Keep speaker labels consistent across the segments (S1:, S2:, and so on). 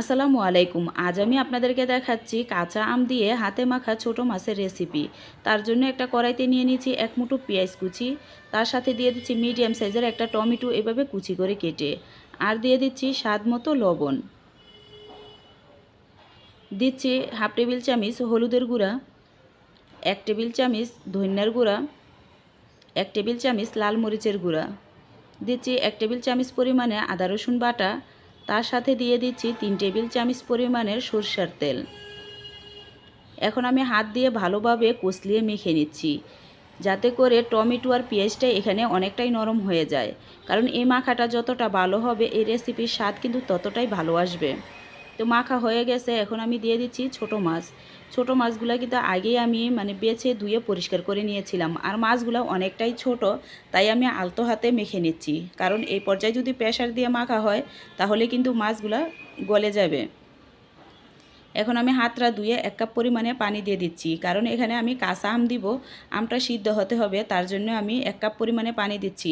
S1: আসসালামু আলাইকুম। আজ আমি আপনাদেরকে দেখাচ্ছি কাঁচা আম দিয়ে হাতে মাখা ছোট মাছের রেসিপি তার জন্য একটা কড়াইতে নিয়ে নিয়েছি এক মুঠো পেঁয়াজ কুচি। তার সাথে দিয়ে দিচ্ছি মিডিয়াম সাইজের একটা টমেটো এভাবে কুচি করে কেটে। আর দিয়ে দিচ্ছি স্বাদ মতো লবণ। দিচ্ছি হাফ টেবিল চামিচ হলুদের গুঁড়া, এক টেবিল চামিচ ধনিয়ার গুঁড়া, এক টেবিল চামিচ লাল মরিচের গুঁড়া। দিচ্ছি এক টেবিল চামচ পরিমাণে আদা রসুন বাটা তার সাথে দিয়ে দিচ্ছি তিন টেবিল চামচ পরিমাণের সরষের তেল। এখন আমি হাত দিয়ে ভালোভাবে কষলিয়ে মেখে নিচ্ছি, যাতে করে টমেটো আর পেঁয়াজটা এখানে অনেকটাই নরম হয়ে যায়। কারণ এই মাখাটা যতটা ভালো হবে, এই রেসিপির স্বাদ কিন্তু ততটাই ভালো আসবে। তো মাখা হয়ে গেছে, এখন আমি দিয়ে দিচ্ছি ছোট মাছ। ছোট মাছগুলো কিন্তু আগেই আমি মানে বেছে ধুয়ে পরিষ্কার করে নিয়েছিলাম। আর মাছগুলো অনেকটাই ছোট, তাই আমি আলতো হাতে মেখে নিচ্ছি। কারণ এই পর্যায়ে যদি প্রেশার দিয়ে মাখা হয়, তাহলে কিন্তু মাছগুলো গলে যাবে। এখন আমি হাতটা ধুয়ে এক কাপ পরিমাণে পানি দিয়ে দিচ্ছি। কারণ এখানে আমি কাঁচা আম দিব, আমটা সিদ্ধ হতে হবে, তার জন্য আমি এক কাপ পরিমাণে পানি দিচ্ছি।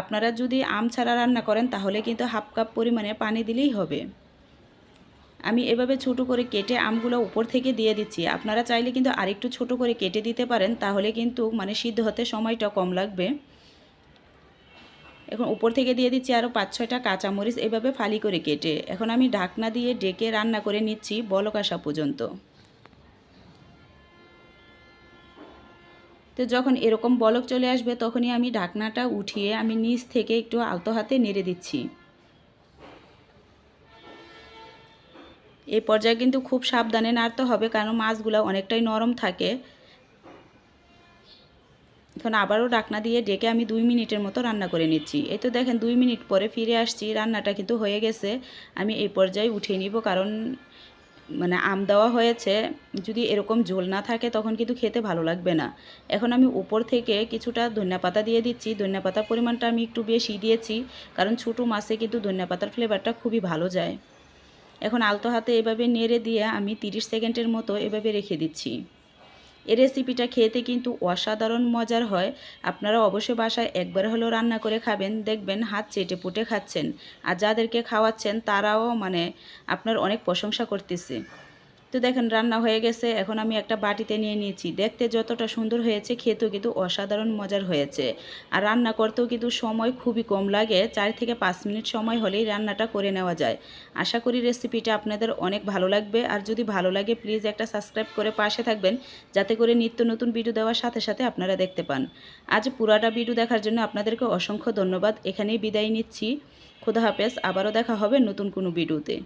S1: আপনারা যদি আম ছাড়া রান্না করেন, তাহলে কিন্তু হাফ কাপ পরিমাণে পানি দিলেই হবে। আমি এভাবে ছোট করে কেটে আমগুলো উপর থেকে দিয়ে দিচ্ছি। আপনারা চাইলে কিন্তু আরেকটু ছোট করে কেটে দিতে পারেন, তাহলে কিন্তু মানে সিদ্ধ হতে সময়টা কম লাগবে। এখন উপর থেকে দিয়ে দিচ্ছি আরও পাঁচ ছয়টা কাঁচামরিচ, এভাবে ফালি করে কেটে। এখন আমি ঢাকনা দিয়ে ডেকে রান্না করে নিচ্ছি বলক আসা পর্যন্ত। তো যখন এরকম বলক চলে আসবে, তখনই আমি ঢাকনাটা উঠিয়ে আমি নিচ থেকে একটু আলতো হাতে নেড়ে দিচ্ছি। এই পর্যায়ে কিন্তু খুব সাবধানে নাড়তে হবে, কারণ মাছগুলো অনেকটাই নরম থাকে। এখন আবারও ডাকনা দিয়ে ডেকে আমি দুই মিনিটের মতো রান্না করে নিচ্ছি। এই তো দেখেন দুই মিনিট পরে ফিরে আসছি, রান্নাটা কিন্তু হয়ে গেছে। আমি এই পর্যায়ে উঠিয়ে নিব, কারণ মানে আম দেওয়া হয়েছে। যদি এরকম ঝোল না থাকে তখন কিন্তু খেতে ভালো লাগবে না। এখন আমি উপর থেকে কিছুটা ধনিয়া পাতা দিয়ে দিচ্ছি। ধনিয়া পাতার পরিমাণটা আমি একটু বেশি দিয়েছি, কারণ ছোটো মাছে কিন্তু ধনিয়া পাতার ফ্লেভারটা খুবই ভালো যায়। এখন আলতো হাতে এভাবে নেড়ে দিয়ে আমি 30 সেকেন্ডের মতো এভাবে রেখে দিচ্ছি। এই রেসিপিটা খেতে কিন্তু অসাধারণ মজার হয়। আপনারা অবশ্যই বাসায় একবার হলেও রান্না করে খাবেন। দেখবেন হাত চেটে পুটে খাচ্ছেন। আর যাদেরকে খাওয়াচ্ছেন তারাও মানে আপনার অনেক প্রশংসা করতেছে। তো দেখেন রান্না হয়ে গেছে, এখন আমি একটা বাটিতে নিয়ে নিয়েছি। দেখতে যতটা সুন্দর হয়েছে, খেতেও কিন্তু অসাধারণ মজার হয়েছে। আর রান্না করতেও কিন্তু সময় খুবই কম লাগে, চার থেকে পাঁচ মিনিট সময় হলেই রান্নাটা করে নেওয়া যায়। আশা করি রেসিপিটা আপনাদের অনেক ভালো লাগবে। আর যদি ভালো লাগে, প্লিজ একটা সাবস্ক্রাইব করে পাশে থাকবেন, যাতে করে নিত্য নতুন ভিডিও দেওয়ার সাথে সাথে আপনারা দেখতে পান। আজ পুরাটা ভিডিও দেখার জন্য আপনাদেরকে অসংখ্য ধন্যবাদ। এখানেই বিদায় নিচ্ছি। খুদা হাফেজ। আবারও দেখা হবে নতুন কোনো ভিডিওতে।